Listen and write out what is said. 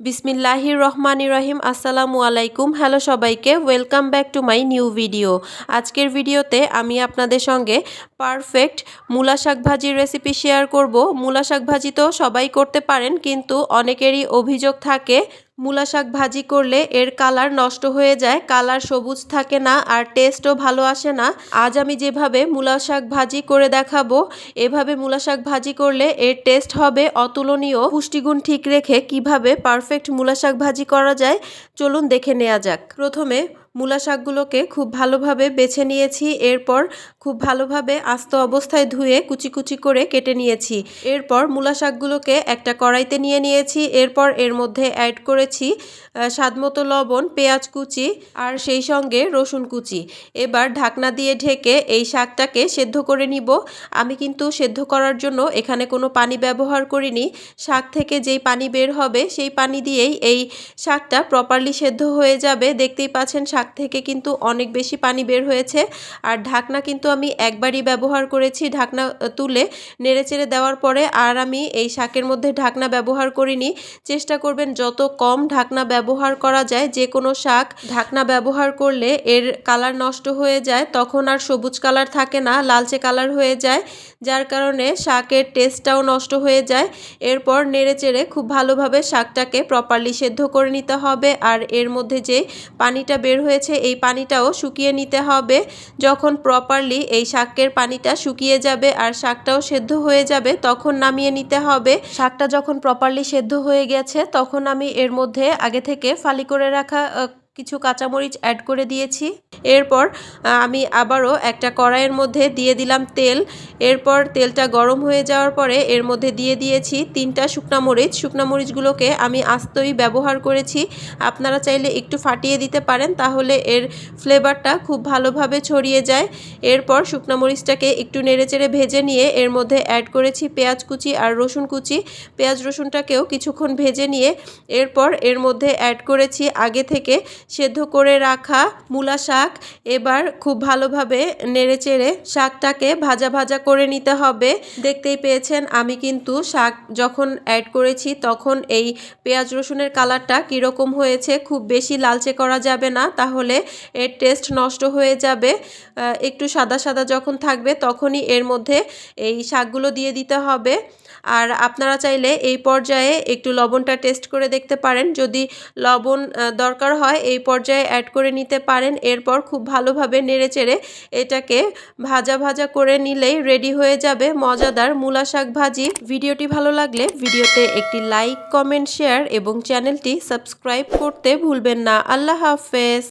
বিসমিল্লাহির রহমান রহিম, আসসালামু আলাইকুম। হ্যালো সবাইকে welcome back to my new video আজকের ভিডিওতে আমি আপনাদের সঙ্গে পারফেক্ট মূলা শাক ভাজির রেসিপি শেয়ার করব। মূলা শাক ভাজি তো সবাই করতে পারেন, কিন্তু অনেকেরই অভিযোগ থাকে মূলা শাক ভাজি করলে এর কালার নষ্ট হয়ে যায়, কালার সবুজ থাকে না আর টেস্টও ভালো আসে না। আজ আমি যেভাবে মূলা শাক ভাজি করে দেখাবো, এভাবে মূলা শাক ভাজি করলে এর টেস্ট হবে অতুলনীয়। পুষ্টিগুণ ঠিক রেখে কীভাবে পারফেক্ট মূলা শাক ভাজি করা যায়, চলুন দেখে নেওয়া যাক। প্রথমে মূলা শাকগুলোকে খুব ভালোভাবে বেছে নিয়েছি, এরপর খুব ভালোভাবে আস্ত অবস্থায় ধুয়ে কুচি কুচি করে কেটে নিয়েছি। এরপর মূলা শাকগুলোকে একটা কড়াইতে নিয়ে নিয়েছি। এরপর এর মধ্যে অ্যাড করেছি স্বাদমতো লবণ, পেঁয়াজ কুচি আর সেই সঙ্গে রসুন কুচি। এবার ঢাকনা দিয়ে ঢেকে এই শাকটাকে সেদ্ধ করে নিব। আমি কিন্তু সেদ্ধ করার জন্য এখানে কোনো পানি ব্যবহার করিনি। শাক থেকে যেই পানি বের হবে সেই পানি দিয়েই এই শাকটা প্রপারলি সেদ্ধ হয়ে যাবে। দেখতেই পাচ্ছেন শাক শাক থেকে কিন্তু অনেক বেশি পানি বের হয়েছে। আর ঢাকনা কিন্তু আমি একবারই ব্যবহার করেছি ঢাকনা তুলে নেড়েচেড়ে দেওয়ার পরে আর আমি এই শাকের মধ্যে ঢাকনা ব্যবহার করিনি। চেষ্টা করবেন যত কম ঢাকনা ব্যবহার করা যায়, যে কোনো শাক ঢাকনা ব্যবহার করলে এর কালার নষ্ট হয়ে যায়, তখন আর সবুজ কালার থাকে না, লালচে কালার হয়ে যায়। যার কারণে শাকের টেস্টটাও নষ্ট হয়ে যায়। এরপর নেড়েচেড়ে খুব ভালোভাবে শাকটাকে প্রপারলি সেদ্ধ করে নিতে হবে। আর এর মধ্যে যে পানিটা বের হয়েছে, এই পানিটাও শুকিয়ে নিতে হবে। যখন প্রপারলি এই শাকের পানিটা শুকিয়ে যাবে আর শাকটাও সেদ্ধ হয়ে যাবে, তখন নামিয়ে নিতে হবে। শাকটা যখন প্রপারলি সেদ্ধ হয়ে গেছে, তখন আমি এর মধ্যে আগে থেকে ফালি করে রাখা কিছু কাঁচামরিচ অ্যাড করে দিয়েছি। এরপর আমি আবারও একটা কড়াইয়ের মধ্যে দিয়ে দিলাম তেল। এরপর তেলটা গরম হয়ে যাওয়ার পরে এর মধ্যে দিয়ে দিয়েছি তিনটা শুকনা মরিচ। শুকনা মরিচগুলোকে আমি আস্তই ব্যবহার করেছি। আপনারা চাইলে একটু ফাটিয়ে দিতে পারেন, তাহলে এর ফ্লেভারটা খুব ভালোভাবে ছড়িয়ে যায়। এরপর শুকনা মরিচটাকে একটু নেড়েচেড়ে ভেজে নিয়ে এর মধ্যে অ্যাড করেছি পেঁয়াজ কুচি আর রসুন কুচি। পেঁয়াজ রসুনটাকেও কিছুক্ষণ ভেজে নিয়ে এরপর এর মধ্যে অ্যাড করেছি আগে থেকে সেদ্ধ করে রাখা মূলা শাক। এবার খুব ভালোভাবে নেড়েচেড়ে শাকটাকে ভাজা ভাজা করে নিতে হবে। দেখতেই পেয়েছেন, আমি কিন্তু শাক যখন অ্যাড করেছি তখন এই পেঁয়াজ রসুনের কালারটা কীরকম হয়েছে, খুব বেশি লালচে করা যাবে না, তাহলে এর টেস্ট নষ্ট হয়ে যাবে। একটু সাদা সাদা যখন থাকবে তখনই এর মধ্যে এই শাকগুলো দিয়ে দিতে হবে। আর আপনারা চাইলে এই পর্যায়ে একটু লবণটা টেস্ট করে দেখতে পারেন। যদি লবণ দরকার হয় এই পর্যায়ে অ্যাড করে নিতে পারেন। এরপর খুব ভালোভাবে নেড়েচেড়ে এটাকে ভাজা ভাজা করে নিলেই রেডি হয়ে যাবে মজাদার মূলা শাক ভাজি। ভিডিওটি ভালো লাগলে ভিডিওতে একটি লাইক কমেন্ট শেয়ার এবং চ্যানেলটি সাবস্ক্রাইব করতে ভুলবেন না। আল্লাহ হাফেজ।